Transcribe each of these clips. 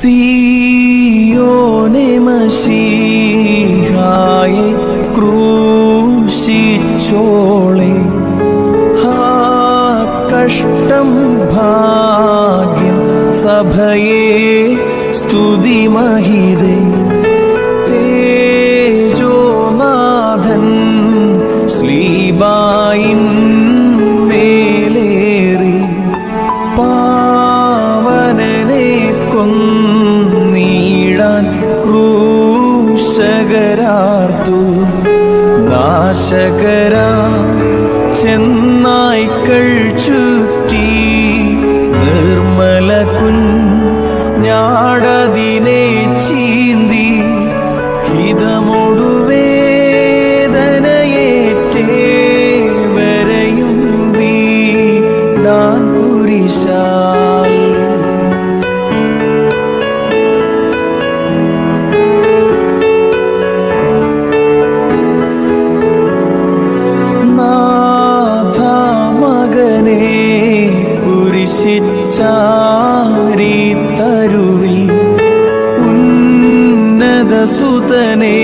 സിയോനെ മഷീഹായെ ക്രൂശിച്ചോളെ. ഹാ കഷ്ടം ഭാഗ്യം സഭയെ സ്തുതി മഹിതേ തേജോനാഥൻ ശ്ലീബായിൻ മേലേറി. പാവനനെ കൊന്നീടാൻ ക്രൂശകരാർത്തു നാശകരാ ചെന്നായ്ക്കൾ ചുറ്റി നിർമ്മല കുഞ്ഞാടതിനെ ചീന്തി ഹിതമൊടുവേദനയേറ്റേ കുരിശിച്ചാരി തരുവിൽ ഉന്നത സുതനെ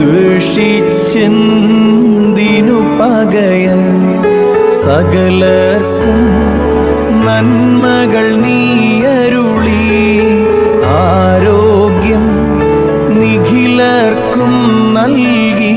ദുഷിച്ചെന്തിനു പകയ? സകലർക്കും നന്മകൾ നീയരുളി ആരോഗ്യം നിഖിലർക്കും നൽകി.